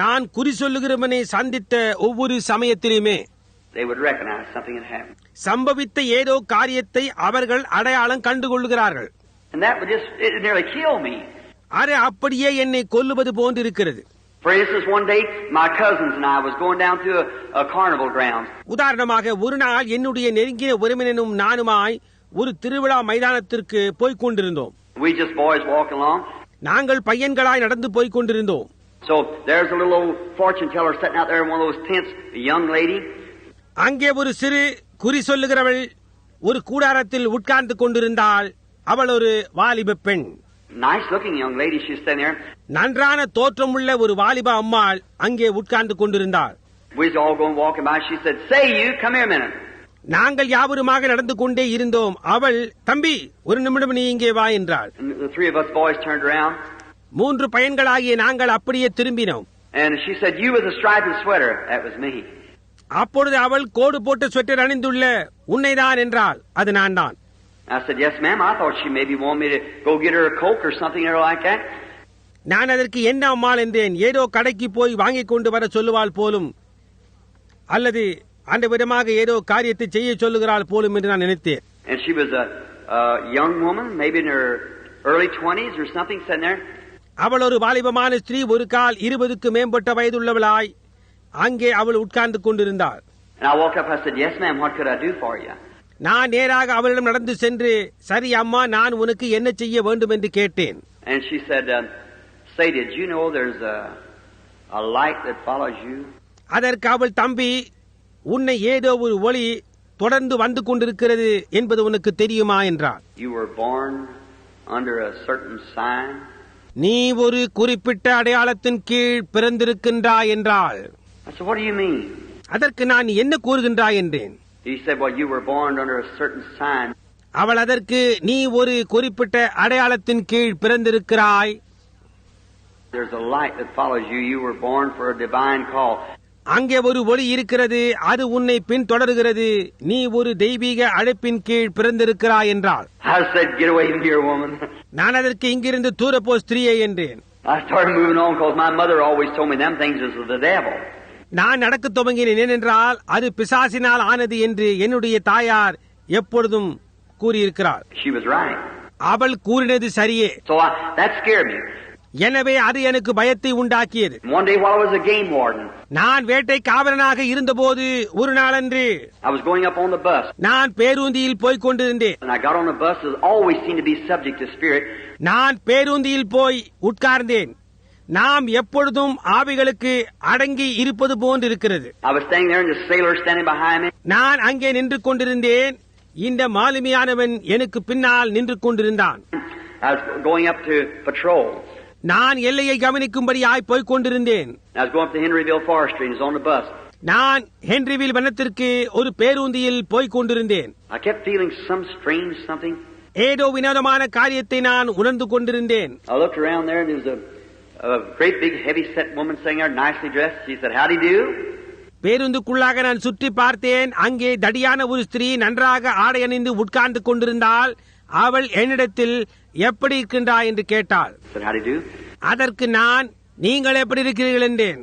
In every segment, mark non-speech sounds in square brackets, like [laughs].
நான் குறி சொல்லுகிறவனை சந்தித்த ஒவ்வொரு சமயத்திலுமே. சம்பவித்த ஏதோ காரியத்தை அவர்கள் அடையாளம் கண்டுகொள்கிறார்கள். அது அப்படியே என்னை கொல்லுவது grounds. உதாரணமாக ஒரு நாள் என்னுடைய நெருங்கிய உறவினனும் நானுமாய் ஒரு திருவிழா மைதானத்திற்கு போய்க் கொண்டிருந்தோம். நாங்கள் பையன்களாய் நடந்து போய்க் கொண்டிருந்தோம் So there's a little old fortune teller sitting out there in one of those tents, a young lady. அங்கே ஒரு சிறு குறி சொல்லுகிறவள் ஒரு கூடாரத்தில் உட்கார்ந்து கொண்டிருந்தாள் அவள் ஒரு வாலிப பெண் Nice looking young lady. She's sitting there. நன்றான தோற்றமுள்ள ஒரு வாலிப அம்மாள் அங்கே உட்கார்ந்து கொண்டிருந்தாள் We was all going walking by. She said, Say you, come here a minute. நாங்கள் யாவருமாக நடந்து கொண்டே இருந்தோம் அவள் தம்பி ஒரு நிமிடம் நீ இங்கே வா என்றாள் And the three of us boys turned around. மூன்று பையன்களாகிய நாங்கள் அப்படியே திரும்பினோம் And she said, You with a striped sweater. That was me. அப்பொழுது அவள் கோடு போட்ட ஸ்வெட்டர் அணிந்துள்ள உன்னைதான் என்றாள் அது நான் தான் I said, Yes, ma'am. I thought she maybe wanted me to go get her a Coke or something or like that. நான் அதற்கு என்ன அம்மாள் என்றேன் ஏதோ கடைக்கு போய் வாங்கிக் கொண்டு வர சொல்லுவாள் போலும் அல்லது அந்த விதமாக ஏதோ காரியத்தை செய்ய சொல்லுகிறாள் போலும் என்று நான் நினைத்தேன் And she was a, a young woman, maybe in her early 20s or something, sitting there. அவள் ஒரு வாலிபமான ஸ்திரீ ஒரு கால் இருபதுக்கு மேம்பட்ட வயதுள்ளவளாய். அங்கே அவள் உட்கார்ந்து கொண்டிருந்தாள்? நான் நேராக அவளிடம் நடந்து சென்று சரி அம்மா நான் உனக்கு என்ன செய்ய வேண்டும்? என்று கேட்டேன். Um? அதற்கு அவள் தம்பி உன்னை ஏதோ ஒரு ஒளி தொடர்ந்து வந்து கொண்டிருக்கிறது என்பது உனக்கு தெரியுமா? என்றாள். நீ ஒரு குறிப்பிட்ட அடையாளத்தின் கீழ் பிறந்திருக்கின்றாய் mean? அதற்கு நான் என்ன கூறுகின்றாய் என்றேன். அவள் அதற்கு நீ ஒரு குறிப்பிட்ட அடையாளத்தின் கீழ் பிறந்திருக்கிறாய் There's a light that follows you. You were born for a divine call. அங்கே ஒரு ஒளி இருக்கிறது அது உன்னை பின்தொடர்கிறது நீ ஒரு தெய்வீக அழைப்பின் கீழ் பிறந்திருக்கிறாய் woman. நான் அதற்கு இங்கிருந்து தூரப்போ ஸ்திரீயே என்றேன். நான் நடக்கத் துவங்கினேன் ஏனென்றால் அது பிசாசினால் ஆனது என்று என்னுடைய தாயார் எப்பொழுதும் கூறியிருக்கிறார். அவள் கூறினது சரியே எனவே அது எனக்கு பயத்தை உண்டாக்கியது நான் வேட்டை காவலனாக இருந்தபோது ஒரு நாளன்று. நான் பேருந்தியில் போய்க் கொண்டிருந்தேன். நான் பேருந்தியில் போய் உட்கார்ந்தேன் நாம் எப்பொழுதும் ஆவிகளுக்கு அடங்கி இருப்பது போன்றிருக்கிறது. நான் அங்கே நின்று கொண்டிருந்தேன் இந்த மாலுமியானவன் எனக்கு பின்னால் நின்று கொண்டிருந்தான் நான் எல்லையை கவனிக்கும்படியாய் போய்க் கொண்டிருந்தேன். நான் ஹென்ரிவில் வனத்திற்கு ஒரு பேருந்தியில் போய்க் கொண்டிருந்தேன். ஏதோ வினோதமான காரியத்தை நான் உணர்ந்து கொண்டிருந்தேன்? பேருந்துக்குள்ளாக நான் சுற்றி பார்த்தேன் அங்கே தடியான ஒரு ஸ்திரீ நன்றாக ஆடை அணிந்து உட்கார்ந்து கொண்டிருந்தாள் அவள் என்னிடத்தில் எப்படி இருக்கின்றாய் என்று கேட்டாள்? அதற்கு நான் நீங்கள் எப்படி இருக்கிறீர்கள் என்றேன்.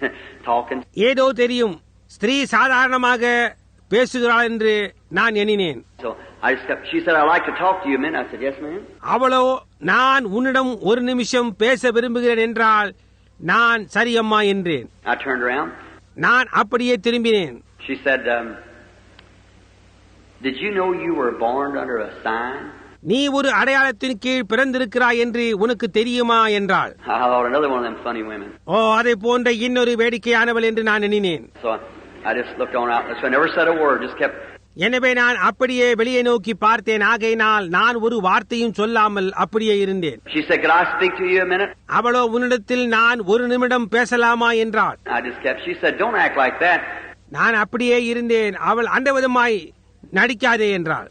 [laughs] ஏதோ தெரியும் ஸ்திரீ சாதாரணமாக பேசுகிறாள் என்று நான் எண்ணினேன். அவளோ நான் உன்னிடம் ஒரு நிமிஷம் பேச விரும்புகிறேன் என்றால் நான் சரியம்மா என்றேன். நான் அப்படியே திரும்பினேன் She said, um, Did you know you were born under a sign? நீ ஒரு அடையாளத்தின் கீழ் பிறந்திருக்கிறாய் என்று உனக்கு தெரியுமா என்றாள் women. ஓ அதை போன்ற இன்னொரு வேடிக்கையானவள் என்று நான் எண்ணினேன். எனவே நான் அப்படியே வெளியே நோக்கி பார்த்தேன் ஆகையினால் நான் ஒரு வார்த்தையும் சொல்லாமல் அப்படியே இருந்தேன்? அவளோ உன்னிடத்தில் நான் ஒரு நிமிடம் பேசலாமா என்றாள். நான் அப்படியே இருந்தேன் அவள் அந்த விதமாய் நடிக்காதே என்றாள்.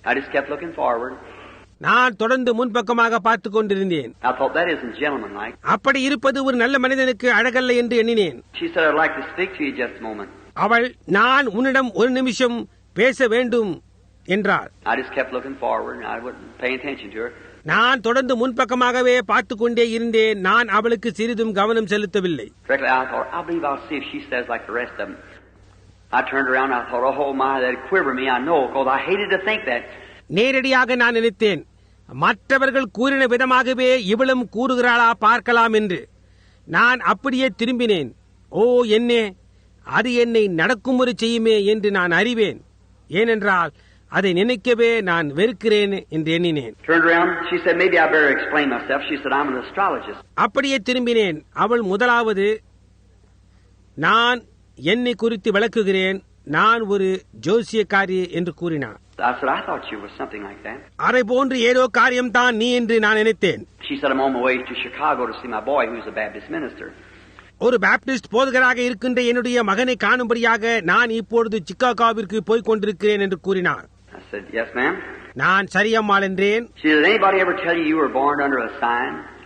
நான் தொடர்ந்து முன்பக்கமாக பார்த்து கொண்டிருந்தேன். அப்படி இருப்பது ஒரு நல்ல மனிதனுக்கு அழகல்ல என்று எண்ணினேன். அவள் நான் உன்னிடம் ஒரு நிமிஷம் பேச வேண்டும் என்றாள். நான் தொடர்ந்து முன்பக்கமாகவே பார்த்து கொண்டே இருந்தேன் நான் அவளுக்கு சிறிதும் கவனம் செலுத்தவில்லை I turned around, I thought, oh my, that'd quiver me, I know, because I hated to think that. நேரடியாக நான் நினைத்தேன் மற்றவர்கள் கூறின விதமாகவே இவளும் கூறுகிறாளா பார்க்கலாம் என்று நான் அப்படியே திரும்பினேன் ஓ என்னே அது என்னை நடக்கும்படி செய்யுமே என்று நான் அறிவேன் ஏனென்றால் அதை நினைக்கவே நான் வெறுக்கிறேன் என்று எண்ணினேன். அப்படியே திரும்பினேன் அவள் முதலாவது நான் என்னை குறித்து விளக்குகிறேன் நான் ஒரு ஜோசியக்காரி என்று கூறினார். அதை போன்று ஏதோ காரியம்தான் நீ என்று நான் நினைத்தேன். ஒரு பாப்டிஸ்ட் போதகராக இருக்கின்ற என்னுடைய மகனை காணும்படியாக நான் இப்பொழுது சிக்காகோவிற்கு போய்க் கொண்டிருக்கிறேன் என்று கூறினார். நான் சரியம்மாள் என்றேன்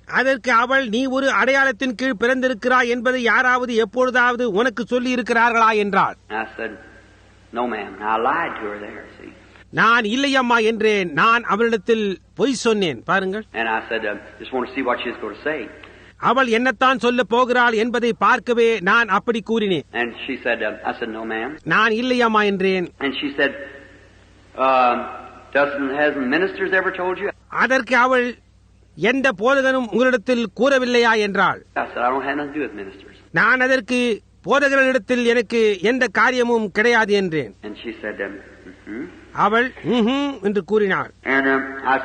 அதற்கு அவள் நீ ஒரு அடையாளத்தின் கீழ் பிறந்திருக்கிறாய் என்பதை யாராவது எப்பொழுதாவது உனக்கு சொல்லி இருக்கிறார்களா என்றாள். நான் இல்லையம்மா என்றேன் நான் அவளிடத்தில் பொய் சொன்னேன் பாருங்கள் uh. அவள் என்னத்தான் சொல்ல போகிறாள் என்பதை பார்க்கவே நான் அப்படி கூறினேன் uh. நான் இல்லையம்மா என்றேன் um? அதற்கு அவள் எந்த போதகனும் உங்களிடத்தில் கூறவில்லையா என்றாள். நான் அதற்கு போதகர்களிடத்தில் எனக்கு எந்த காரியமும் கிடையாது என்றேன் um, hmm அவள் என்று கூறினாள் um, uh.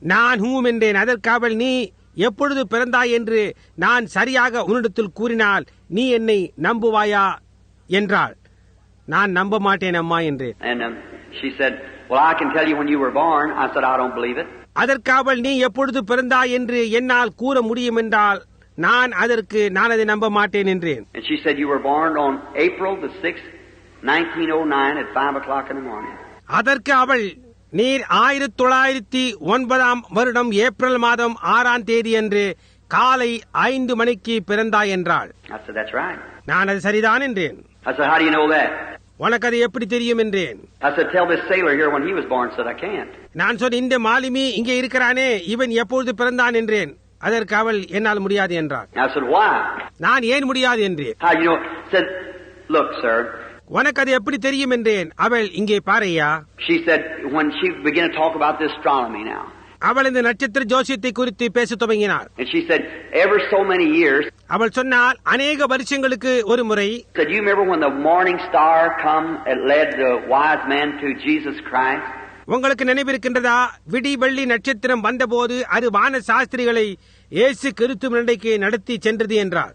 நான் ஹூம் என்றேன் அதற்கு அவள் நீ எப்பொழுது பிறந்தாய் என்று நான் சரியாக உன்னிடத்தில் கூறினால் நீ என்னை நம்புவாயா என்றாள் நான் நம்ப மாட்டேன் அம்மா என்றேன் um, she said, well, I can tell you when you were born. I said, I don't believe it. அதற்கு அவள் நீ எப்பொழுது பிறந்தாய் என்று என்னால் கூற முடியும் என்றால் நான் அதற்கு நான் அதை நம்ப மாட்டேன் என்றேன் And she said, you were born on April the 6th, 1909 at 5 o'clock in the morning. அதற்கு அவள் நீர் ஆயிரத்தி தொள்ளாயிரத்தி ஒன்பதாம் வருடம் ஏப்ரல் மாதம் ஆறாம் தேதி அன்று காலை ஐந்து மணிக்கு பிறந்தாய் என்றாள். நான் அது சரிதான் என்றேன் உனக்கு அது எப்படி தெரியும் என்றேன். நான் சொன்ன இந்த மாலுமி இங்கே இருக்கிறானே இவன் எப்பொழுது பிறந்தான் என்றேன் அதற்கு அவள் என்னால் முடியாது why? நான் ஏன் முடியாது என்றேன். உனக்கு அது எப்படி தெரியும் என்றேன் அவள் இங்கே பாரையா She said, when she began to talk about the astronomy now. அவள் இந்த நட்சத்திர ஜோசியத்தை குறித்து பேசத் துவங்கினாள் அவள் சொன்னால் அநேக வருஷங்களுக்கு ஒரு முறை? உங்களுக்கு நினைவிருக்கின்றதா விடி வெள்ளி நட்சத்திரம் வந்தபோது அது வான சாஸ்திரிகளை இயேசு கிறிஸ்து நிலைக்கு நடத்தி சென்றது என்றார்.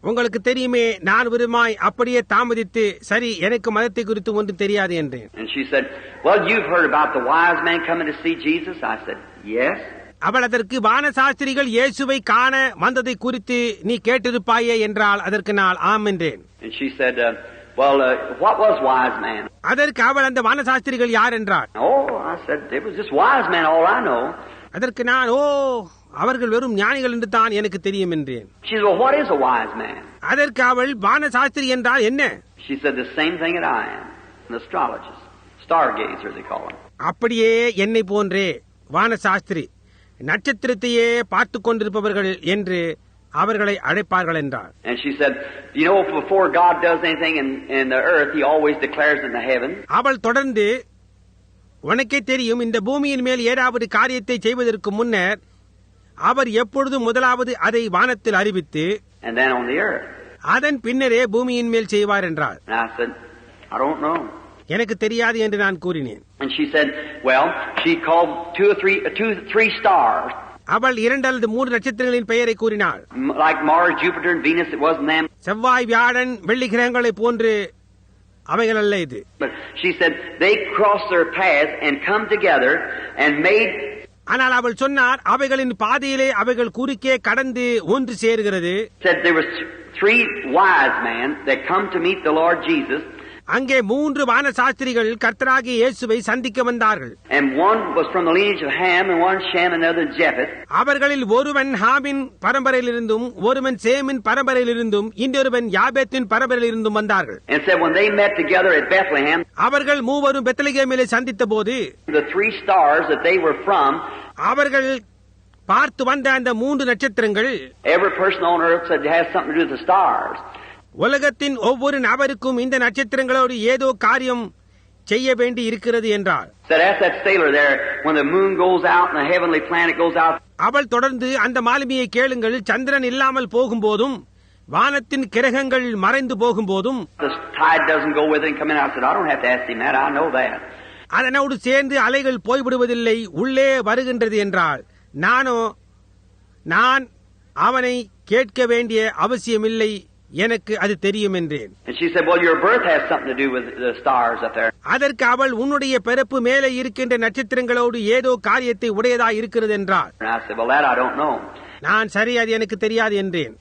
உங்களுக்கு தெரியுமே நான் விருமாய் அப்படியே தாமதித்து சரி எனக்கு மதத்தை குறித்து ஒன்று தெரியாது என்றேன் அவள் அதற்கு வான சாஸ்திரிகள் இயேசுவை காண வந்ததை குறித்து நீ கேட்டிருப்பாயே என்றால் அதற்கு நான் ஆம் என்றேன் uh, uh? அதற்கு அவள் அந்த வான சாஸ்திரிகள் யார் என்றார் Oh. அதற்கு நான் ஓ அவர்கள் வெறும் ஞானிகள் என்று தான் எனக்கு தெரியும் என்றேன்? அதற்கு அவள் வான சாஸ்திரி என்றால் என்ன. அப்படியே என்னை போன்றே வான சாஸ்திரி நட்சத்திரத்தையே பார்த்து கொண்டிருப்பவர்கள் என்று அவர்களை அழைப்பார்கள் என்றார் And she said, you know, before God does anything in, in the earth, He always declares it in the heaven. அவள் தொடர்ந்து உனக்கே தெரியும் இந்த பூமியின் மேல் ஏதாவது காரியத்தை செய்வதற்கு முன்னர் அவர் எப்பொழுதும் முதலாவது அதை வானத்தில் அறிவித்து and then on the earth. அதன் பின்னரே பூமியின் மேல் செய்வார் என்றார் And I said, I don't know. எனக்கு தெரியாது என்று நான் கூறினேன் And she said, well, she called two or three, uh, two, three stars, அவள் இரண்டு அல்லது மூன்று நட்சத்திரங்களின் பெயரை கூறினாள் m- like Mars, Jupiter, and Venus. It wasn't them. செவ்வாய் வியாழன் வெள்ளி கிரகங்களை போன்று அவைகள் அல்ல இது But she said they crossed their paths and come together and made, ஆனால் அவள் சொன்னார் அவைகளின் பாதையிலே அவைகள் குறுக்கே கடந்து ஒன்று சேர்கிறது said there was th- three wise men that come to meet the Lord Jesus, அங்கே மூன்று வானசாஸ்திரிகள் கர்த்தராகிய இயேசுவை சந்திக்க வந்தார்கள். அவர்களில் ஒருவன் ஹாமின் பரம்பரையிலிருந்தும் ஒருவன் சேமின் பரம்பரையிலிருந்தும் இன்னொருவன் யாபேத்தின் பரம்பரையிலிருந்தும் வந்தார்கள். அவர்கள் மூவரும் பெத்தலகேமிலே சந்தித்த போது அவர்கள் பார்த்து வந்த அந்த மூன்று நட்சத்திரங்கள் உலகத்தின் ஒவ்வொரு நபருக்கும் இந்த நட்சத்திரங்களோடு ஏதோ காரியம் செய்ய வேண்டி இருக்கிறது என்றார் அவள் தொடர்ந்து அந்த மாலுமியை கேளுங்கள் சந்திரன் இல்லாமல் போகும்போதும் வானத்தின் கிரகங்கள் மறைந்து know that. அதனோடு சேர்ந்து அலைகள் போய்விடுவதில்லை உள்ளே வருகின்றது என்றால் நானோ நான் அவனை கேட்க வேண்டிய அவசியமில்லை எனக்கு அது தெரியும் என்றேன். அதற்கு அவள் உன்னுடைய பிறப்பு மேலே இருக்கின்ற நட்சத்திரங்களோடு ஏதோ காரியத்தை உடையதா இருக்கிறது என்றார். நான் சரி அது எனக்கு தெரியாது என்றேன்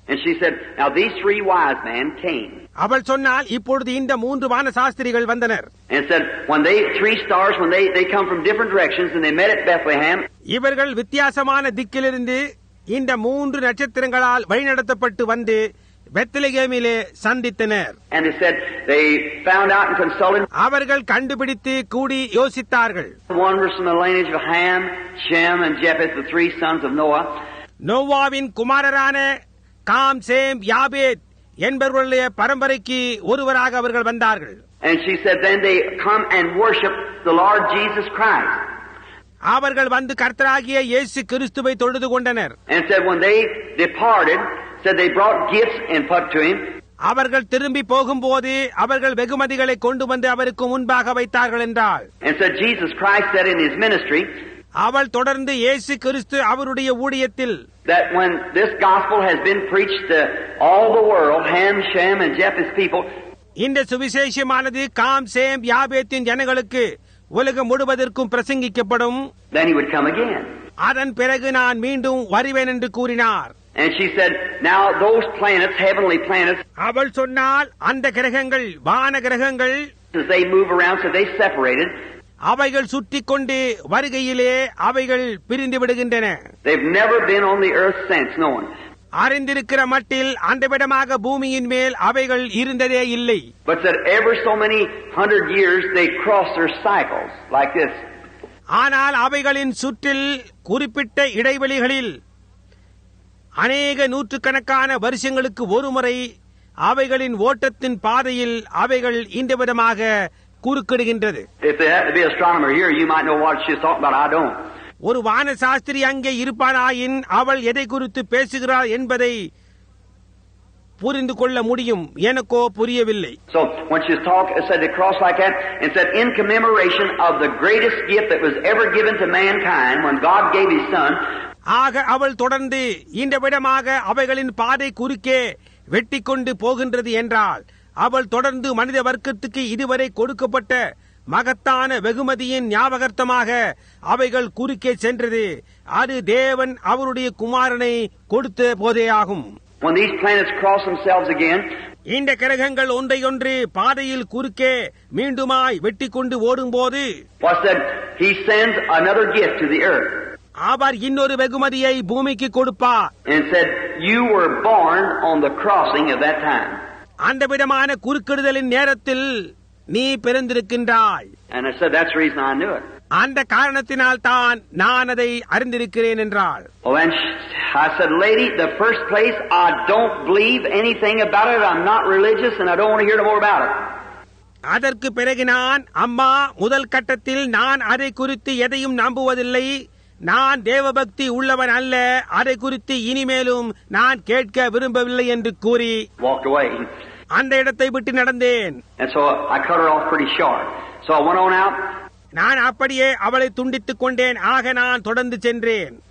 அவள் சொன்னால் இப்பொழுது இந்த மூன்று வான சாஸ்திரிகள் வந்தனர் இவர்கள் வித்தியாசமான திக்கிலிருந்து இந்த மூன்று நட்சத்திரங்களால் வழிநடத்தப்பட்டு வந்து பெத்லகேமிலே சந்தித்தனர். அவர்கள் கண்டுபிடித்து கூடி யோசித்தார்கள். நோவாவின் குமாரரான காம் சேம் யாபேத் என்பவர்களுடைய பரம்பரைக்கு ஒருவராக அவர்கள் வந்தார்கள். அவர்கள் வந்து கர்த்தராகிய இயேசு கிறிஸ்துவை தொழுது கொண்டனர் அவர்கள் திரும்பி போகும்போது அவர்கள் வெகுமதிகளை கொண்டு வந்து அவருக்கு முன்பாக வைத்தார்கள் என்றால் அவள் தொடர்ந்து இயேசு கிறிஸ்து அவருடைய ஊழியத்தில் that when this gospel has been preached to all the world, Ham, Shem, and Japheth's people, இந்த சுவிசேஷமானது காம் சேம் யாபேத்தின் ஜனங்களுக்கு உலகம் முழுவதற்கும் பிரசங்கிக்கப்படும் then he would come again. அதன் பிறகு நான் மீண்டும் வருவேன் என்று கூறினார் And she said, now those planets, heavenly planets, அவள் சொன்னால் அந்த கிரகங்கள் வான கிரகங்கள் as they move around, so they separated. அவைகள் சுற்றி கொண்டு வருகையிலே அவைகள் பிரிந்து விடுகின்றன They've never been on the earth since, no one. அறிந்திருக்கிற மட்டில் அந்த விடமாக பூமியின் மேல் அவைகள் இருந்ததே இல்லை But that ever so many hundred years they cross their cycles like this. ஆனால் அவைகளின் சுற்றில் குறிப்பிட்ட இடைவெளிகளில் அநேக நூற்றுக்கணக்கான வருஷங்களுக்கு ஒருமுறை அவைகளின் ஓட்டத்தின் பாதையில் அவைகள் இந்த விதமாக குறுக்கிடுகின்றது. ஒரு வான சாஸ்திரி அங்கே இருப்பாராயின் அவள் எதை குறித்து பேசுகிறாள் என்பதை புரிந்து கொள்ள முடியும் எனக்கோ புரியவில்லை So when she's talking, it said they crossed like that, and said in commemoration of the greatest gift that was ever given to mankind when God gave His Son, ஆக அவள் தொடர்ந்து இந்த விடமாக அவைகளின் பாதை குறுக்கே வெட்டி கொண்டு போகின்றது என்றால் அவள் தொடர்ந்து மனித வர்க்கத்துக்கு இதுவரை கொடுக்கப்பட்ட மகத்தான வெகுமதியின் ஞாபகார்த்தமாக அவைகள் குறுக்கே சென்றது. அது தேவன் அவருடைய குமாரனை கொடுத்த போதேயாகும். இந்த கிரகங்கள் ஒன்றையொன்று பாதையில் குறுக்கே மீண்டுமாய் வெட்டி கொண்டு ஓடும்போது அவர் இன்னொரு வெகுமதியை பூமிக்கு கொடுப்பார். அந்த விதமான குறுக்கிடுதலின் நேரத்தில் நீ பிறந்திருக்கின்றாய். அந்த காரணத்தினால் தான் நான் அதை அறிந்திருக்கிறேன் என்றாள் Well, then sh- I said, "Lady, the first place, I don't believe anything about it. I'm not religious, and I don't want to hear no more about it." அதற்கு பிறகு நான் அம்மா முதல் கட்டத்தில் நான் அதை குறித்து எதையும் நம்புவதில்லை நான் தேவபக்தி உள்ளவன் அல்ல. அதை குறித்து இனிமேலும் நான் கேட்க விரும்பவில்லை என்று கூறி. அந்த இடத்தை விட்டு நடந்தேன். நான் அப்படியே அவளை துண்டித்துக் கொண்டேன். ஆக நான் தொடர்ந்து சென்றேன்.